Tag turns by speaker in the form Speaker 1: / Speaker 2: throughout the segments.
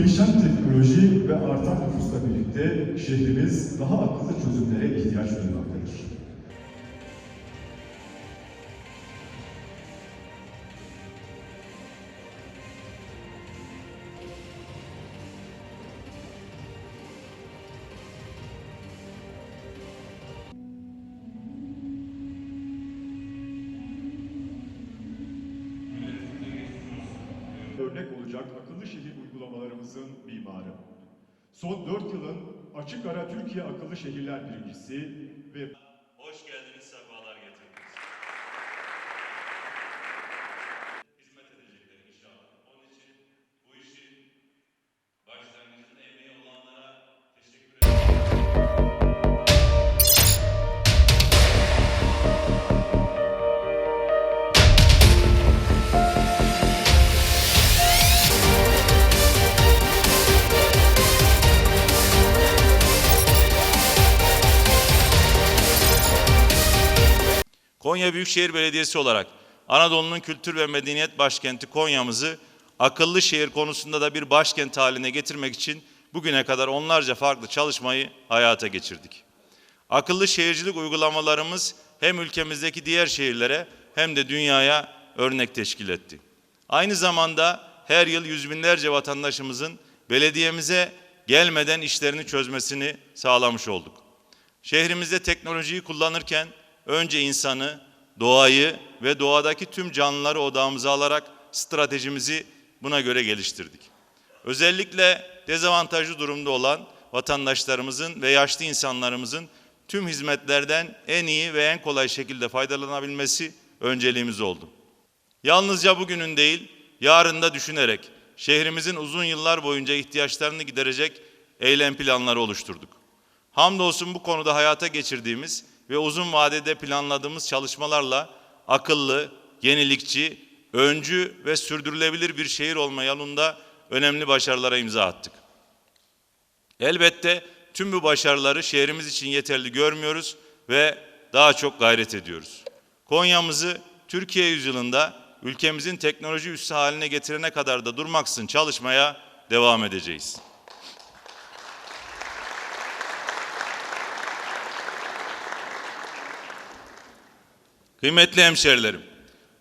Speaker 1: gelişen teknoloji ve artan nüfusla birlikte şehrimiz daha akıllı çözümlere ihtiyaç duymaktadır. Son 4 yılın açık ara Türkiye Akıllı Şehirler Birincisi ve
Speaker 2: Hoş geldiniz, Konya Büyükşehir Belediyesi olarak Anadolu'nun kültür ve medeniyet başkenti Konya'mızı akıllı şehir konusunda da bir başkent haline getirmek için bugüne kadar onlarca farklı çalışmayı hayata geçirdik. Akıllı şehircilik uygulamalarımız hem ülkemizdeki diğer şehirlere hem de dünyaya örnek teşkil etti. Aynı zamanda her yıl yüz binlerce vatandaşımızın belediyemize gelmeden işlerini çözmesini sağlamış olduk. Şehrimizde teknolojiyi kullanırken önce insanı, doğayı ve doğadaki tüm canlıları odağımıza alarak stratejimizi buna göre geliştirdik. Özellikle dezavantajlı durumda olan vatandaşlarımızın ve yaşlı insanlarımızın tüm hizmetlerden en iyi ve en kolay şekilde faydalanabilmesi önceliğimiz oldu. Yalnızca bugünün değil, yarın da düşünerek şehrimizin uzun yıllar boyunca ihtiyaçlarını giderecek eylem planları oluşturduk. Hamdolsun bu konuda hayata geçirdiğimiz ve uzun vadede planladığımız çalışmalarla akıllı, yenilikçi, öncü ve sürdürülebilir bir şehir olma yolunda önemli başarılara imza attık. Elbette tüm bu başarıları şehrimiz için yeterli görmüyoruz ve daha çok gayret ediyoruz. Konya'mızı Türkiye yüzyılında ülkemizin teknoloji üssü haline getirene kadar da durmaksızın çalışmaya devam edeceğiz. Kıymetli hemşerilerim,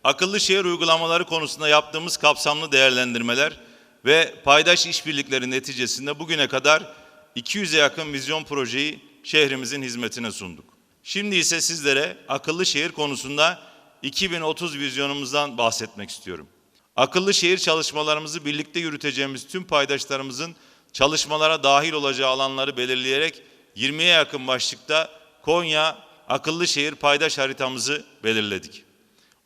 Speaker 2: akıllı şehir uygulamaları konusunda yaptığımız kapsamlı değerlendirmeler ve paydaş işbirlikleri neticesinde bugüne kadar 200'e yakın vizyon projeyi şehrimizin hizmetine sunduk. Şimdi ise sizlere akıllı şehir konusunda 2030 vizyonumuzdan bahsetmek istiyorum. Akıllı şehir çalışmalarımızı birlikte yürüteceğimiz tüm paydaşlarımızın çalışmalara dahil olacağı alanları belirleyerek 20'ye yakın başlıkta Konya akıllı şehir paydaş haritamızı belirledik.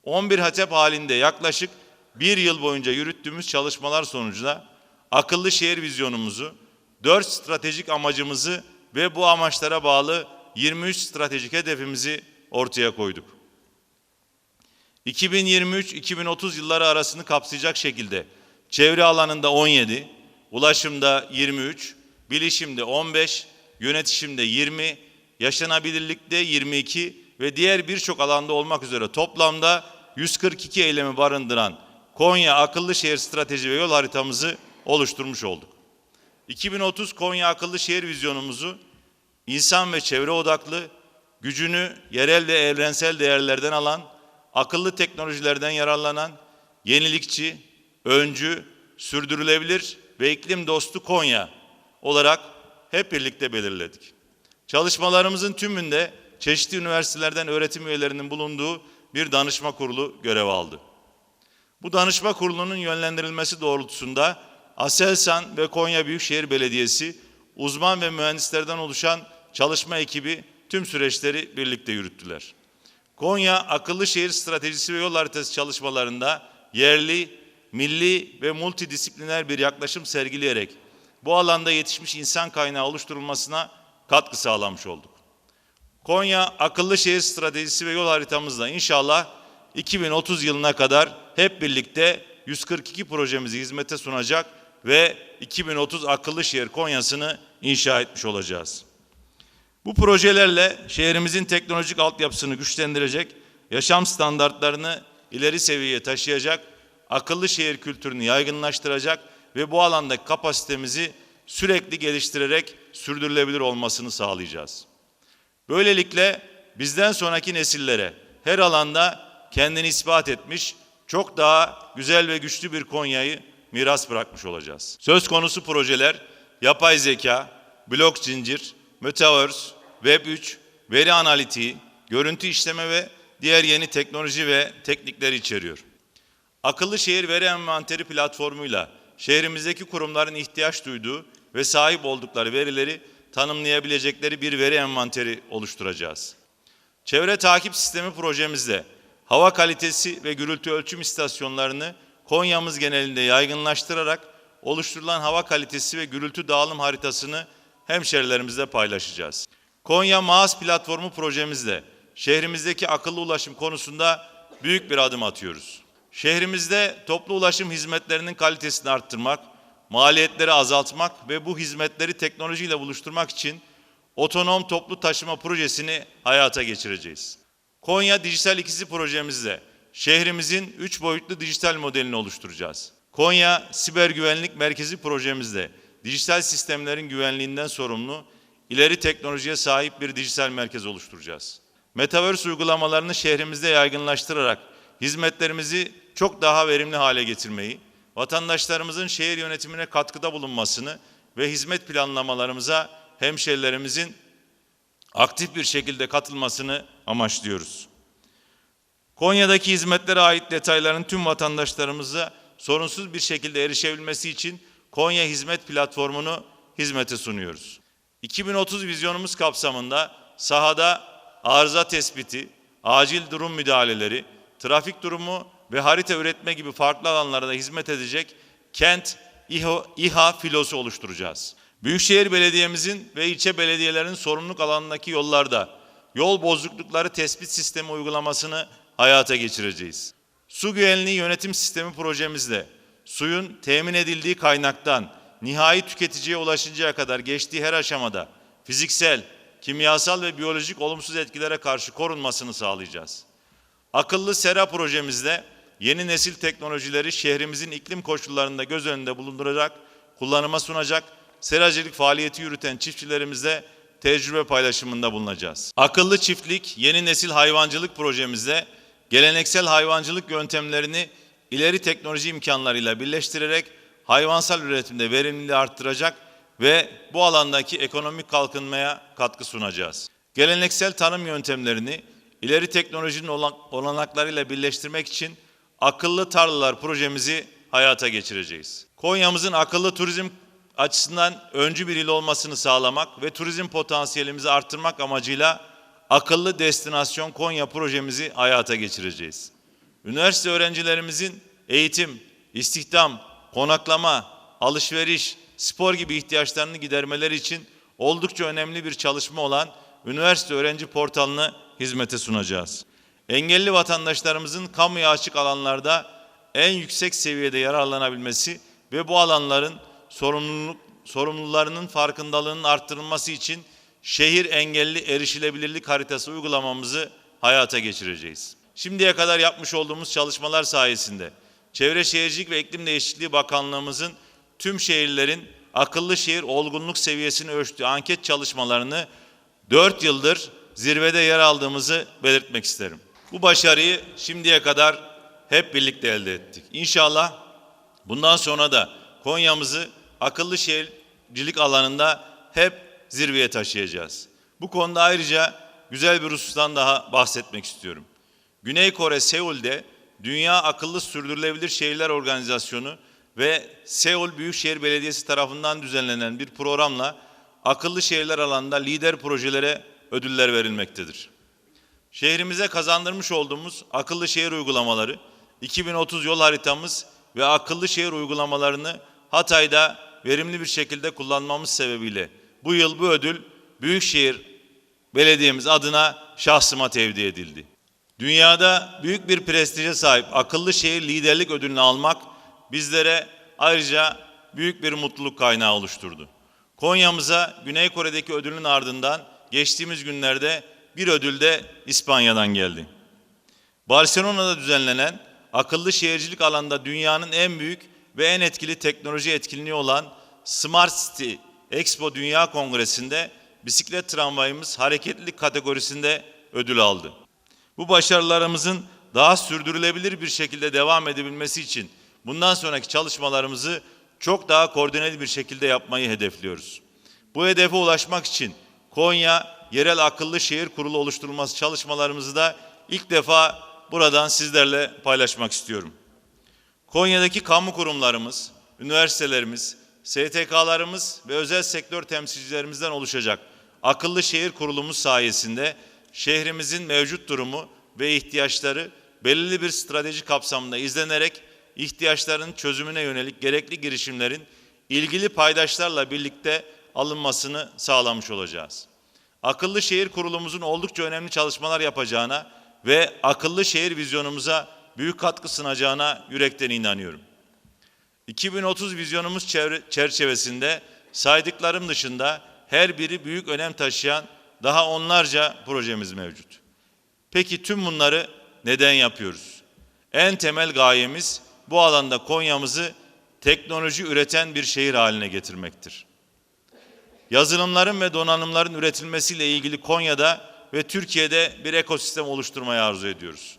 Speaker 2: 11 hatep halinde yaklaşık bir yıl boyunca yürüttüğümüz çalışmalar sonucunda akıllı şehir vizyonumuzu, 4 stratejik amacımızı ve bu amaçlara bağlı 23 stratejik hedefimizi ortaya koyduk. 2023-2030 yılları arasını kapsayacak şekilde çevre alanında 17, ulaşımda 23, bilişimde 15, yönetişimde 20, yaşanabilirlikte 22 ve diğer birçok alanda olmak üzere toplamda 142 eylemi barındıran Konya Akıllı Şehir Strateji ve Yol Haritamızı oluşturmuş olduk. 2030 Konya Akıllı Şehir Vizyonumuzu insan ve çevre odaklı, gücünü yerel ve evrensel değerlerden alan, akıllı teknolojilerden yararlanan, yenilikçi, öncü, sürdürülebilir ve iklim dostu Konya olarak hep birlikte belirledik. Çalışmalarımızın tümünde çeşitli üniversitelerden öğretim üyelerinin bulunduğu bir danışma kurulu görev aldı. Bu danışma kurulunun yönlendirilmesi doğrultusunda Aselsan ve Konya Büyükşehir Belediyesi uzman ve mühendislerden oluşan çalışma ekibi tüm süreçleri birlikte yürüttüler. Konya akıllı şehir stratejisi ve yol haritası çalışmalarında yerli, milli ve multidisipliner bir yaklaşım sergileyerek bu alanda yetişmiş insan kaynağı oluşturulmasına katkı sağlamış olduk. Konya akıllı şehir stratejisi ve yol haritamızla inşallah 2030 yılına kadar hep birlikte 142 projemizi hizmete sunacak ve 2030 akıllı şehir Konya'sını inşa etmiş olacağız. Bu projelerle şehrimizin teknolojik altyapısını güçlendirecek, yaşam standartlarını ileri seviyeye taşıyacak, akıllı şehir kültürünü yaygınlaştıracak ve bu alandaki kapasitemizi sürekli geliştirerek sürdürülebilir olmasını sağlayacağız. Böylelikle bizden sonraki nesillere her alanda kendini ispat etmiş, çok daha güzel ve güçlü bir Konya'yı miras bırakmış olacağız. Söz konusu projeler yapay zeka, blok zincir, metaverse, web 3, veri analitiği, görüntü işleme ve diğer yeni teknoloji ve teknikleri içeriyor. Akıllı şehir veri envanteri platformuyla şehrimizdeki kurumların ihtiyaç duyduğu ve sahip oldukları verileri tanımlayabilecekleri bir veri envanteri oluşturacağız. Çevre takip sistemi projemizde hava kalitesi ve gürültü ölçüm istasyonlarını Konya'mız genelinde yaygınlaştırarak oluşturulan hava kalitesi ve gürültü dağılım haritasını hemşerilerimizle paylaşacağız. Konya Maas platformu projemizde şehrimizdeki akıllı ulaşım konusunda büyük bir adım atıyoruz. Şehrimizde toplu ulaşım hizmetlerinin kalitesini arttırmak, maliyetleri azaltmak ve bu hizmetleri teknolojiyle buluşturmak için otonom toplu taşıma projesini hayata geçireceğiz. Konya Dijital İkisi projemizde şehrimizin üç boyutlu dijital modelini oluşturacağız. Konya Siber Güvenlik Merkezi projemizde dijital sistemlerin güvenliğinden sorumlu ileri teknolojiye sahip bir dijital merkez oluşturacağız. Metaverse uygulamalarını şehrimizde yaygınlaştırarak hizmetlerimizi çok daha verimli hale getirmeyi, vatandaşlarımızın şehir yönetimine katkıda bulunmasını ve hizmet planlamalarımıza hemşehrilerimizin aktif bir şekilde katılmasını amaçlıyoruz. Konya'daki hizmetlere ait detayların tüm vatandaşlarımıza sorunsuz bir şekilde erişebilmesi için Konya Hizmet Platformu'nu hizmete sunuyoruz. 2030 vizyonumuz kapsamında sahada arıza tespiti, acil durum müdahaleleri, trafik durumu ve harita üretme gibi farklı alanlarda hizmet edecek kent İHA, İHA filosu oluşturacağız. Büyükşehir Belediye'mizin ve ilçe belediyelerinin sorumluluk alanındaki yollarda yol bozuklukları tespit sistemi uygulamasını hayata geçireceğiz. Su güvenliği yönetim sistemi projemizde suyun temin edildiği kaynaktan nihai tüketiciye ulaşıncaya kadar geçtiği her aşamada fiziksel, kimyasal ve biyolojik olumsuz etkilere karşı korunmasını sağlayacağız. Akıllı sera projemizde yeni nesil teknolojileri şehrimizin iklim koşullarında göz önünde bulunduracak, kullanıma sunacak, seracılık faaliyeti yürüten çiftçilerimizle tecrübe paylaşımında bulunacağız. Akıllı çiftlik, yeni nesil hayvancılık projemizde geleneksel hayvancılık yöntemlerini ileri teknoloji imkanlarıyla birleştirerek hayvansal üretimde verimliliği arttıracak ve bu alandaki ekonomik kalkınmaya katkı sunacağız. Geleneksel tarım yöntemlerini ileri teknolojinin olan- olanaklarıyla birleştirmek için akıllı tarlalar projemizi hayata geçireceğiz. Konya'mızın akıllı turizm açısından öncü bir il olmasını sağlamak ve turizm potansiyelimizi arttırmak amacıyla akıllı destinasyon Konya projemizi hayata geçireceğiz. Üniversite öğrencilerimizin eğitim, istihdam, konaklama, alışveriş, spor gibi ihtiyaçlarını gidermeleri için oldukça önemli bir çalışma olan üniversite öğrenci portalını hizmete sunacağız. Engelli vatandaşlarımızın kamuya açık alanlarda en yüksek seviyede yararlanabilmesi ve bu alanların sorumluluk sorumlularının farkındalığının arttırılması için şehir engelli erişilebilirlik haritası uygulamamızı hayata geçireceğiz. Şimdiye kadar yapmış olduğumuz çalışmalar sayesinde Çevre Şehircilik ve İklim Değişikliği Bakanlığımızın tüm şehirlerin akıllı şehir olgunluk seviyesini ölçtüğü anket çalışmalarını 4 yıldır zirvede yer aldığımızı belirtmek isterim. Bu başarıyı şimdiye kadar hep birlikte elde ettik. İnşallah bundan sonra da Konya'mızı akıllı şehircilik alanında hep zirveye taşıyacağız. Bu konuda ayrıca güzel bir husustan daha bahsetmek istiyorum. Güney Kore Seul'de Dünya Akıllı Sürdürülebilir Şehirler Organizasyonu ve Seul Büyükşehir Belediyesi tarafından düzenlenen bir programla akıllı şehirler alanında lider projelere ödüller verilmektedir. Şehrimize kazandırmış olduğumuz akıllı şehir uygulamaları, 2030 yol haritamız ve akıllı şehir uygulamalarını Hatay'da verimli bir şekilde kullanmamız sebebiyle bu yıl bu ödül Büyükşehir Belediyemiz adına şahsıma tevdi edildi. Dünyada büyük bir prestije sahip akıllı şehir liderlik ödülünü almak bizlere ayrıca büyük bir mutluluk kaynağı oluşturdu. Konya'mıza Güney Kore'deki ödülün ardından geçtiğimiz günlerde bir ödül de İspanya'dan geldi. Barcelona'da düzenlenen akıllı şehircilik alanda dünyanın en büyük ve en etkili teknoloji etkinliği olan Smart City Expo Dünya Kongresi'nde bisiklet tramvayımız hareketlilik kategorisinde ödül aldı. Bu başarılarımızın daha sürdürülebilir bir şekilde devam edebilmesi için bundan sonraki çalışmalarımızı çok daha koordineli bir şekilde yapmayı hedefliyoruz. Bu hedefe ulaşmak için Konya Yerel Akıllı Şehir Kurulu oluşturulması çalışmalarımızı da ilk defa buradan sizlerle paylaşmak istiyorum. Konya'daki kamu kurumlarımız, üniversitelerimiz, STK'larımız ve özel sektör temsilcilerimizden oluşacak akıllı şehir kurulumuz sayesinde şehrimizin mevcut durumu ve ihtiyaçları belirli bir strateji kapsamında izlenerek ihtiyaçların çözümüne yönelik gerekli girişimlerin ilgili paydaşlarla birlikte alınmasını sağlamış olacağız. Akıllı şehir kurulumuzun oldukça önemli çalışmalar yapacağına ve akıllı şehir vizyonumuza büyük katkı sunacağına yürekten inanıyorum. 2030 vizyonumuz çerçevesinde saydıklarım dışında her biri büyük önem taşıyan daha onlarca projemiz mevcut. Peki tüm bunları neden yapıyoruz? En temel gayemiz bu alanda Konya'mızı teknoloji üreten bir şehir haline getirmektir. Yazılımların ve donanımların üretilmesiyle ilgili Konya'da ve Türkiye'de bir ekosistem oluşturmayı arzu ediyoruz.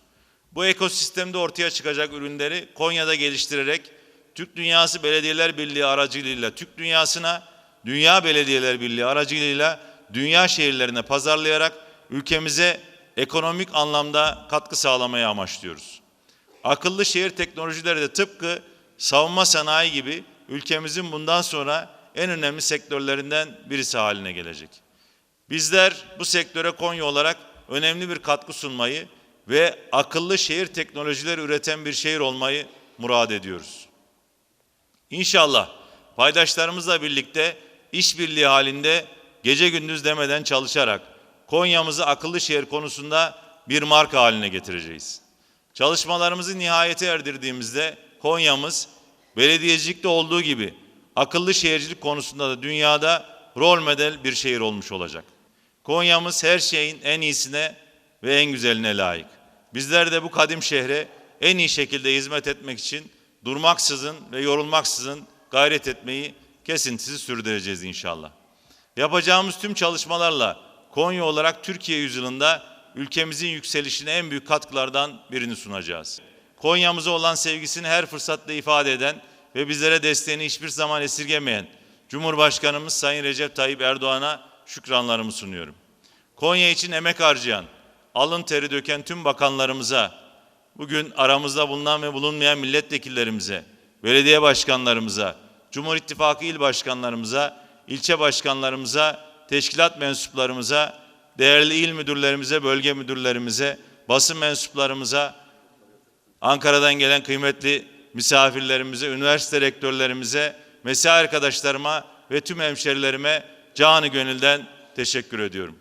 Speaker 2: Bu ekosistemde ortaya çıkacak ürünleri Konya'da geliştirerek Türk Dünyası Belediyeler Birliği aracılığıyla Türk Dünyası'na, Dünya Belediyeler Birliği aracılığıyla dünya şehirlerine pazarlayarak ülkemize ekonomik anlamda katkı sağlamayı amaçlıyoruz. Akıllı şehir teknolojileri de tıpkı savunma sanayi gibi ülkemizin bundan sonra en önemli sektörlerinden birisi haline gelecek. Bizler bu sektöre Konya olarak önemli bir katkı sunmayı ve akıllı şehir teknolojileri üreten bir şehir olmayı murad ediyoruz. İnşallah paydaşlarımızla birlikte işbirliği halinde gece gündüz demeden çalışarak Konya'mızı akıllı şehir konusunda bir marka haline getireceğiz. Çalışmalarımızı nihayete erdirdiğimizde Konya'mız belediyecilikte olduğu gibi akıllı şehircilik konusunda da dünyada rol model bir şehir olmuş olacak. Konya'mız her şeyin en iyisine ve en güzeline layık. Bizler de bu kadim şehre en iyi şekilde hizmet etmek için durmaksızın ve yorulmaksızın gayret etmeyi kesintisiz sürdüreceğiz inşallah. Yapacağımız tüm çalışmalarla Konya olarak Türkiye yüzyılında ülkemizin yükselişine en büyük katkılardan birini sunacağız. Konya'mıza olan sevgisini her fırsatta ifade eden ve bizlere desteğini hiçbir zaman esirgemeyen Cumhurbaşkanımız Sayın Recep Tayyip Erdoğan'a şükranlarımı sunuyorum. Konya için emek harcayan, alın teri döken tüm bakanlarımıza, bugün aramızda bulunan ve bulunmayan milletvekillerimize, belediye başkanlarımıza, Cumhur İttifakı il başkanlarımıza, ilçe başkanlarımıza, teşkilat mensuplarımıza, değerli il müdürlerimize, bölge müdürlerimize, basın mensuplarımıza, Ankara'dan gelen kıymetli misafirlerimize, üniversite rektörlerimize, mesai arkadaşlarıma ve tüm hemşerilerime canı gönülden teşekkür ediyorum.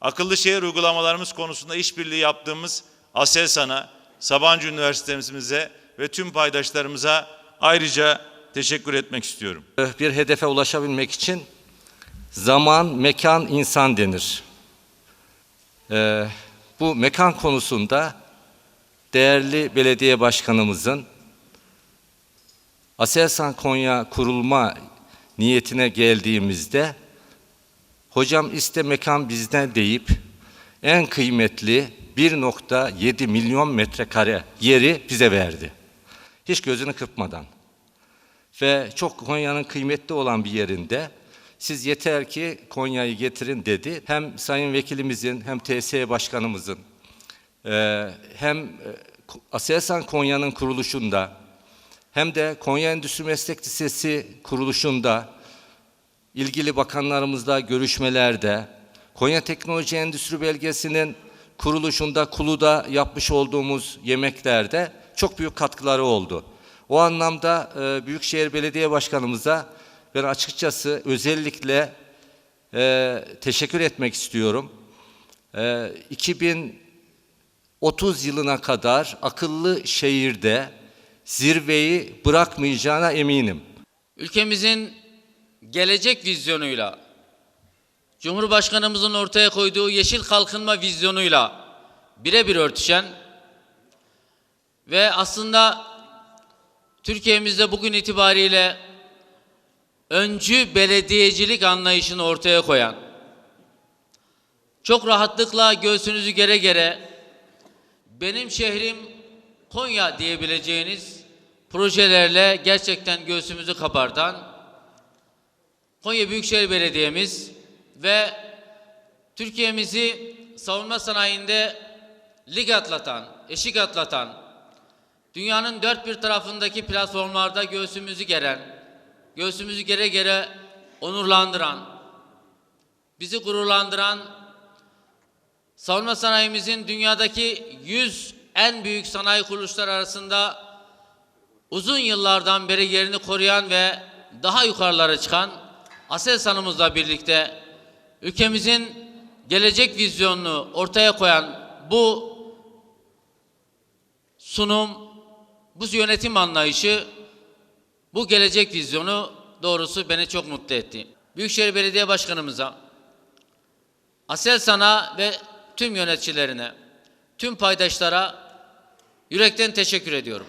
Speaker 2: Akıllı şehir uygulamalarımız konusunda işbirliği yaptığımız ASELSAN'a, Sabancı Üniversitemize ve tüm paydaşlarımıza ayrıca teşekkür etmek istiyorum.
Speaker 3: bir hedefe ulaşabilmek için zaman, mekan, insan denir. Ee, bu mekan konusunda değerli belediye başkanımızın Aselsan Konya kurulma niyetine geldiğimizde hocam iste mekan bizden deyip en kıymetli 1.7 milyon metrekare yeri bize verdi. Hiç gözünü kırpmadan ve çok Konya'nın kıymetli olan bir yerinde siz yeter ki Konya'yı getirin dedi. Hem Sayın Vekilimizin hem TSE Başkanımızın hem Aselsan Konya'nın kuruluşunda hem de Konya Endüstri Meslek Lisesi kuruluşunda ilgili bakanlarımızla görüşmelerde Konya Teknoloji Endüstri Belgesi'nin kuruluşunda Kulu'da yapmış olduğumuz yemeklerde çok büyük katkıları oldu. O anlamda e, Büyükşehir Belediye Başkanımıza ben açıkçası özellikle e, teşekkür etmek istiyorum. E, 2030 yılına kadar akıllı şehirde zirveyi bırakmayacağına eminim.
Speaker 4: Ülkemizin gelecek vizyonuyla, Cumhurbaşkanımızın ortaya koyduğu yeşil kalkınma vizyonuyla birebir örtüşen ve aslında Türkiye'mizde bugün itibariyle öncü belediyecilik anlayışını ortaya koyan, çok rahatlıkla göğsünüzü gere gere benim şehrim Konya diyebileceğiniz projelerle gerçekten göğsümüzü kabartan Konya Büyükşehir Belediye'miz ve Türkiye'mizi savunma sanayinde lig atlatan, eşik atlatan, dünyanın dört bir tarafındaki platformlarda göğsümüzü geren, göğsümüzü gere gere onurlandıran, bizi gururlandıran, savunma sanayimizin dünyadaki 100 en büyük sanayi kuruluşlar arasında uzun yıllardan beri yerini koruyan ve daha yukarılara çıkan Aselsan'ımızla birlikte ülkemizin gelecek vizyonunu ortaya koyan bu sunum, bu yönetim anlayışı, bu gelecek vizyonu doğrusu beni çok mutlu etti. Büyükşehir Belediye Başkanımıza, Aselsan'a ve tüm yöneticilerine, tüm paydaşlara yürekten teşekkür ediyorum.